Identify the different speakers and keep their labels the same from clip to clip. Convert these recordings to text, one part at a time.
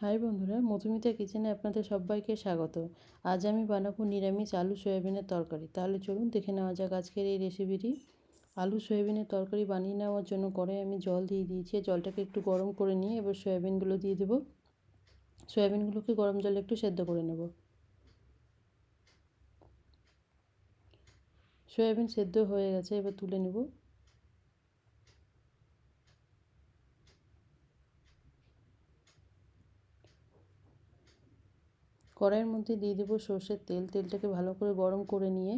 Speaker 1: High বন্ধুরা, মধুমিতা কিচেনে আপনাদের সবাইকে স্বাগত। আজ আমি বানাবো নিরামিষ আলু সয়াবিনের তরকারি। তাহলে চলুন দেখে নেওয়া যাক আজকের এই রেসিপিটি। আলু সয়াবিনের তরকারি বানিয়ে নেওয়ার জন্য করে আমি জল দিয়ে দিয়েছি। জলটাকে একটু গরম করে নিয়ে এবার সয়াবিনগুলো দিয়ে দেবো। সয়াবিনগুলোকে গরম জলে একটু সেদ্ধ করে নেব। সয়াবিন সেদ্ধ হয়ে গেছে, এবার তুলে নেব। কড়াইয়ের মধ্যে দিয়ে দেবো সর্ষের তেল। তেলটাকে ভালো করে গরম করে নিয়ে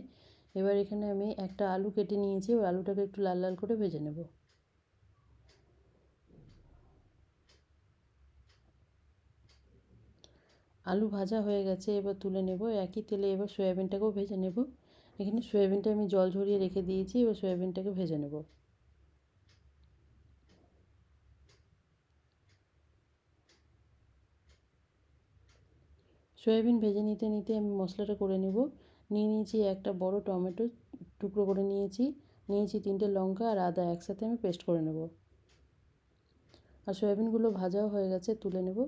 Speaker 1: এবার এখানে আমি একটা আলু কেটে নিয়েছি। ওই আলুটাকে একটু লাল লাল করে ভেজে নেব। আলু ভাজা হয়ে গেছে, এবার তুলে নেব। একই তেলে এবার সয়াবিনটাকেও ভেজে নেব। এখানে সয়াবিনটা আমি জল ঝরিয়ে রেখে দিয়েছি, এবার সয়াবিনটাকে ভেজে নেব। সয়াবিন ভেজে নিতে নিতে আমি মশলাটা করে নেব। নিয়ে নিয়েছি একটা বড় টমেটো, টুকরো করে নিয়েছি। নিয়েছি তিনটে লঙ্কা আর আদা একসাথে আমি পেস্ট করে নেব। আর সয়াবিনগুলো ভাজাও হয়ে গেছে, তুলে নেব।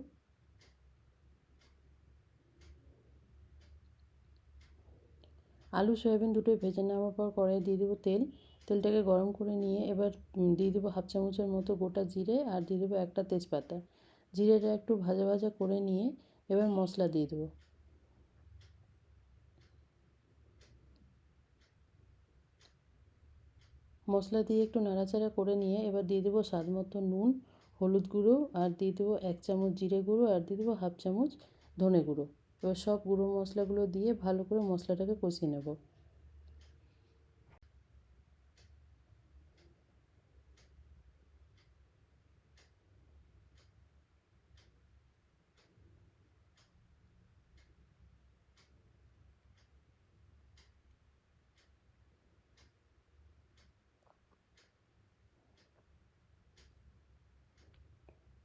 Speaker 1: আলু, সয়াবিন দুটোই ভেজে নেওয়ার পর কড়াই দিয়ে দেবো তেল। তেলটাকে গরম করে নিয়ে এবার দিয়ে দেবো হাফ চামচের মতো গোটা জিরে আর দিয়ে দেবো একটা তেজপাতা। জিরেটা একটু ভাজা ভাজা করে নিয়ে এবার মশলা দিয়ে দেবো। মশলা দিয়ে একটু নাড়াচাড়া করে নিয়ে এবার দিয়ে দেবো স্বাদ মতো নুন, হলুদ গুঁড়ো, আর দিয়ে দেবো এক চামচ জিরে গুঁড়ো, আর দিয়ে দেবো হাফ চামচ ধনে গুঁড়ো। এবার সব গুঁড়ো মশলাগুলো দিয়ে ভালো করে মশলাটাকে কষিয়ে নেব।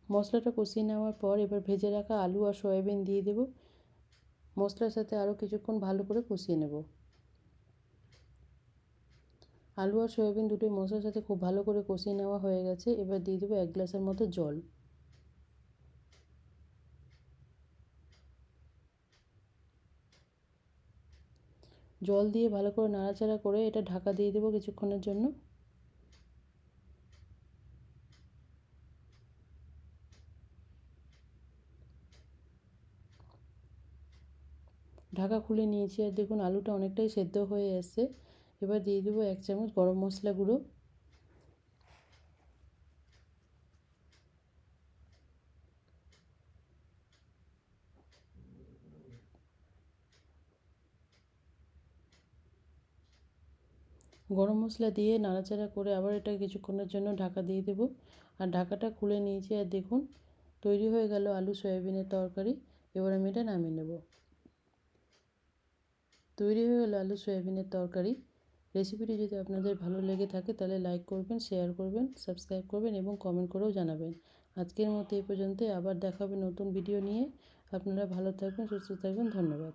Speaker 1: মশলাটা কষিয়ে নেওয়ার পর এবার ভেজে রাখা আলু আর সয়াবিন দিয়ে দেবো। মশলার সাথে আরও কিছুক্ষণ ভালো করে কষিয়ে নেব। আলু আর সয়াবিন দুটোই মশলার সাথে খুব ভালো করে কষিয়ে নেওয়া হয়ে গেছে। এবার দিয়ে দেবো এক গ্লাসের মতো জল। জল দিয়ে ভালো করে নাড়াচাড়া করে এটা ঢাকা দিয়ে দেবো কিছুক্ষণের জন্য। ঢাকা খুলে নিয়েছি আর দেখুন আলুটা অনেকটাই সেদ্ধ হয়ে এসছে এবার দিয়ে দেবো এক চামচ গরম মশলা গুঁড়ো। গরম মশলা দিয়ে নাড়াচাড়া করে আবার এটা কিছুক্ষণের জন্য ঢাকা দিয়ে দেবো। আর ঢাকাটা খুলে নিয়েছি আর দেখুন, তৈরি হয়ে গেল আলু, সয়াবিনের তরকারি। এবার আমি এটা নামিয়ে নেব। তৈরি হয়ে গেল আলু, সয়াবিনের তরকারি। রেসিপিটি যদি আপনাদের ভালো লেগে থাকে, তাহলে লাইক করবেন শেয়ার করবেন সাবস্ক্রাইব করবেন এবং কমেন্ট করেও জানাবেন। আজকের মতো এই পর্যন্ত আবার দেখাবে নতুন ভিডিও নিয়ে। আপনারা ভালো থাকবেন, সুস্থ থাকবেন। ধন্যবাদ।